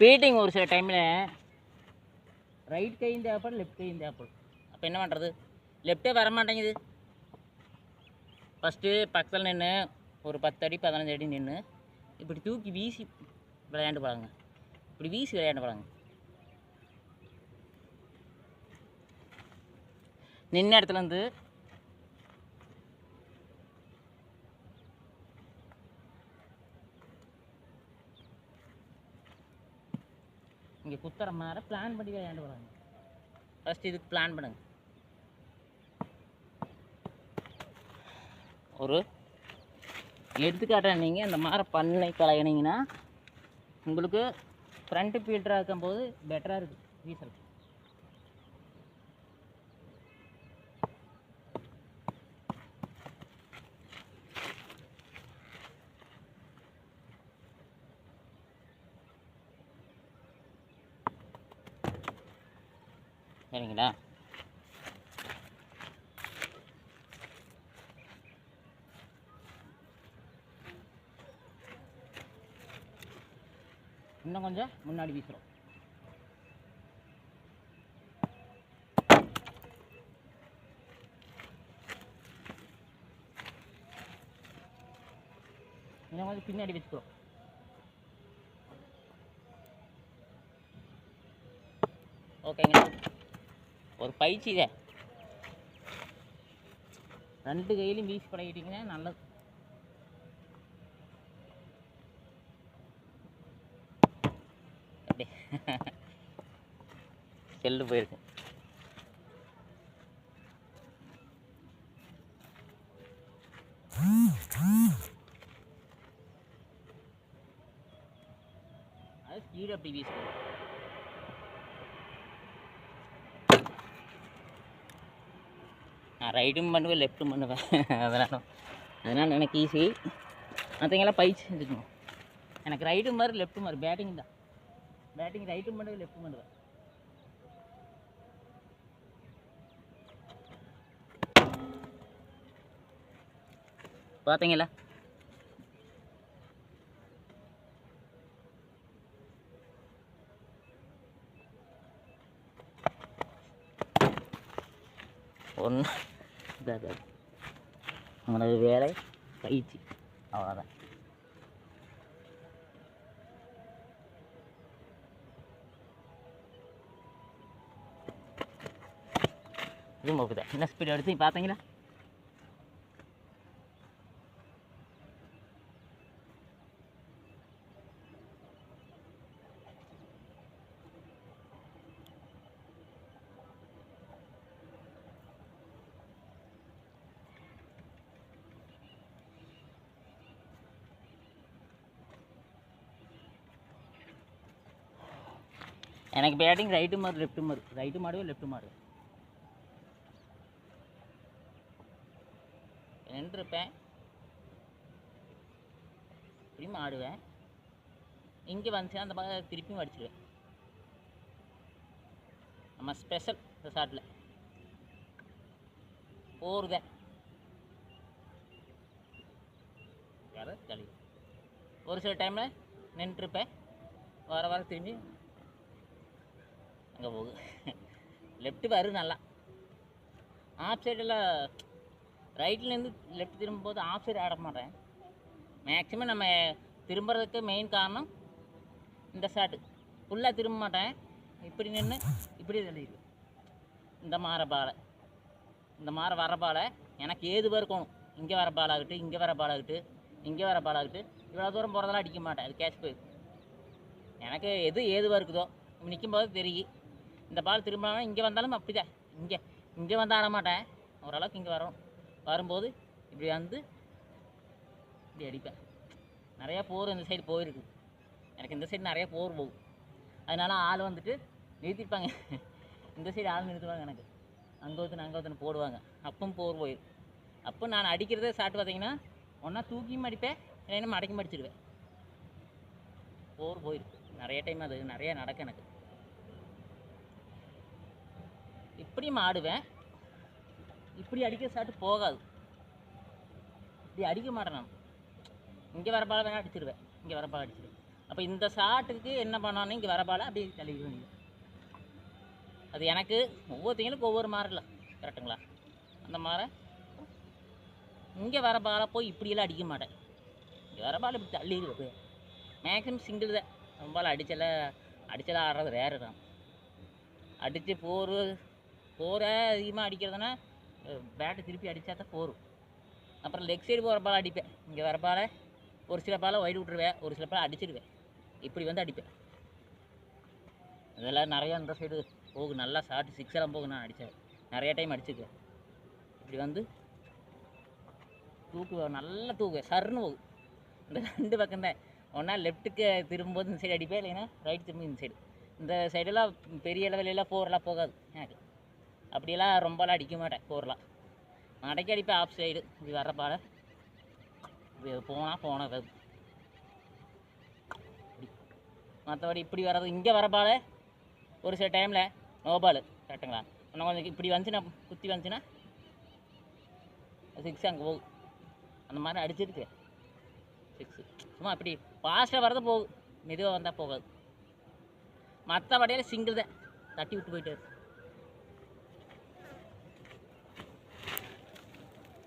Feeding ஒரு சில டைமில் ரைட் கையும் தேவைப்படும் லெஃப்ட் கையும் தேவைப்படும் அப்போ என்ன பண்ணுறது லெஃப்ட்டே வர மாட்டேங்குது ஃபஸ்ட்டு பக்கத்தில் நின்று ஒரு பத்து அடி பதினஞ்சு அடி நின்று இப்படி தூக்கி வீசி விளையாண்டு பாருங்க. இப்படி வீசி விளையாண்டு பாருங்க. நின்ன இடத்துல நீங்கள் குத்துற மாதிரி பிளான் பண்ணி விளையாண்டு வராங்க ஃபஸ்ட் இதுக்கு பிளான் பண்ணுங்க. ஒரு எடுத்துக்காட்டாக நீங்கள் இந்த மாதிரி பண்ணை கலையினீங்கன்னா உங்களுக்கு ஃப்ரண்ட்டு ஃபீல்டராக இருக்கும்போது பெட்டராக இருக்குது ரீசல்ட் சரிங்களா? இன்னும் கொஞ்சம் முன்னாடி வீசுகிறோம் இன்னும் கொஞ்சம் பின்னாடி வச்சுக்கிறோம் ஓகேங்களா? ஒரு பயிற்சி ரெண்டு கையிலையும் வீசி பழகிட்டீங்கன்னா நல்லது. அப்படியே. செல்லு போயிருக்கு. அது ஸ்பீடு அப்படி வீசணும் நான் ரைட்டும் பண்ணுவேன் லெஃப்ட்டும் பண்ணுவேன். அதனால் அதனால் எனக்கு ஈஸி மற்றவங்களாம் பயிற்சி செஞ்சுக்கணும். எனக்கு ரைட்டும் மாதிரி லெஃப்ட்டும் மாதிரி பேட்டிங் தான். பேட்டிங் ரைட்டும் பண்ணுவேன் லெஃப்ட்டும் பண்ணுவேன். பார்த்தீங்களா ஒன்று இதாக உங்களது வேலை பயிற்சி. அவ்வளோதான் ரொம்ப என்ன ஸ்பீட் எடுத்து பார்த்தீங்களா? எனக்கு பேட்டிங் ரைட்டு மாறு லெஃப்ட்டு மாறு ரைட்டு மாடுவே லெஃப்ட் மாடு? நின்றுருப்பேன் இப்படியும் ஆடுவேன் இங்கே வந்துச்சுன்னா அந்த பக்கம் திருப்பியும் அடிச்சிடுவேன் நம்ம ஸ்பெஷல் இந்த ஷாட்டில் போருதேன் வேறு ஜாலி ஒரு சில டைமில் நின்றுருப்பேன் வர வர திரும்பி அங்கே போகுது லெஃப்ட்டு வரும் நல்லா. ஆஃப் சைடில் ரைட்லேருந்து லெஃப்ட் திரும்பும்போது ஆஃப் சைடு ஆட மாட்டேன். மேக்ஸிமம் நம்ம திரும்புறதுக்கு மெயின் காரணம் இந்த ஷாட்டு ஃபுல்லாக திரும்ப மாட்டேன். இப்படி நின்று இப்படி தள்ளிடுவேன் இந்த மாற பாலை. இந்த மாற வர பாலை. எனக்கு ஏது இருக்கணும் இங்கே வர பாலாகட்டு இங்கே வர பாலாகட்டு இங்கே வர பாலாகட்டு இவ்வளோ தூரம் போகிறதெல்லாம் அடிக்க மாட்டேன். அது கேட்ச் போயிடுது எனக்கு எது ஏதுவாக இருக்குதோ நிற்கும் போது தெரியும். இந்த பால் திரும்பினா இங்கே வந்தாலும் அப்படிதான் இங்கே இங்கே வந்து ஆட மாட்டேன். ஓரளவுக்கு இங்கே வரும். வரும்போது இப்படி வந்து இப்படி அடிப்பேன். நிறையா போர் இந்த சைடு போயிருக்கு. எனக்கு இந்த சைடு நிறையா போர் போகும். அதனால ஆள் வந்துட்டு நிறுத்திப்பாங்க இந்த சைடு ஆள் நிறுத்துவாங்க எனக்கு. அங்கே ஒருத்தன் அங்கே ஒருத்தன் போடுவாங்க. அப்பவும் போர் போயிடும் அப்போ நான் அடிக்கிறதே சாப்பிட்டு பார்த்தீங்கன்னா ஒன்றா தூக்கியும் அடிப்பேன் இல்லைன்னா மடக்கி அடிச்சிடுவேன் போர் போயிருக்கு நிறைய டைம் அது நிறையா நடக்கும் எனக்கு. இப்படியும் ஆடுவேன் இப்படி அடிக்க சாட்டு போகாது. இப்படி அடிக்க மாட்டேன் நான். இங்கே வர பால் வேணால் அடிச்சிடுவேன் இங்கே வர பால் அடிச்சிருவேன். அப்போ இந்த ஷாட்டுக்கு என்ன பண்ணணும் இங்கே வர பால அப்படியே தள்ளிக்க வேண்டியது அது எனக்கு ஒவ்வொருத்தங்களுக்கும் ஒவ்வொரு மாரில் கரெக்டுங்களா? அந்த மாதிரி. இங்கே வர பாலை போய் இப்படியெல்லாம் அடிக்க மாட்டேன். இங்கே வர பால் இப்படி தள்ளிடுது மேக்ஸிமம் சிங்கிள் தான். ரொம்ப அடிச்சல அடிச்சலாம் ஆடுறது ரேரு தான். அடித்து போர் போரை அதிகமாக அடிக்கிறதுனா பேட்டை திருப்பி அடித்தா தான் போரும். அப்புறம் லெக் சைடு போகிற பால் அடிப்பேன். இங்கே வர பாலை ஒரு சில பாலை ஒயிட் விட்டுருவேன் ஒரு சில பால் அடிச்சிடுவேன். இப்படி வந்து அடிப்பேன். இதெல்லாம் நிறையா இந்த சைடு போகும். நல்லா ஷார்ட் சிக்ஸ் எல்லாம் போகும். நான் அடித்தேன் நிறைய டைம் அடிச்சிருக்கேன். இப்படி வந்து தூக்குவேன் நல்லா தூக்குவேன் சர்னு போகும். இந்த ரெண்டு பக்கம் தான். ஒன்றா லெஃப்ட்டுக்கு திரும்பும்போது இந்த சைடு அடிப்பேன் இல்லைன்னா ரைட் திரும்பி இந்த சைடு இந்த சைடெல்லாம் பெரிய லெவலெல்லாம் போர்லாம் போகாது. எனக்கு. அப்படியெல்லாம் ரொம்பலாம் அடிக்க மாட்டேன் போர்லாம். மடக்கி அடிப்பேன் ஆஃப் சைடு இப்படி வர்ற பால இப்படி போனால் போனது மற்றபடி இப்படி. வர்றது இங்கே வர ஒரு சில டைமில் நோபால் கரெக்டுங்களா இன்னும் கொஞ்சம் இப்படி வந்துச்சுன்னா குத்தி வந்துச்சுன்னா சிக்ஸ் அங்கே போகும் அந்த மாதிரி அடிச்சிருக்கு. சிக்ஸு சும்மா இப்படி ஃபாஸ்ட்டாக வர்றது போகும் மெதுவாக வந்தால் போகாது. மற்ற வடையில் சிங்கிள் தான். தட்டி விட்டு போயிட்டு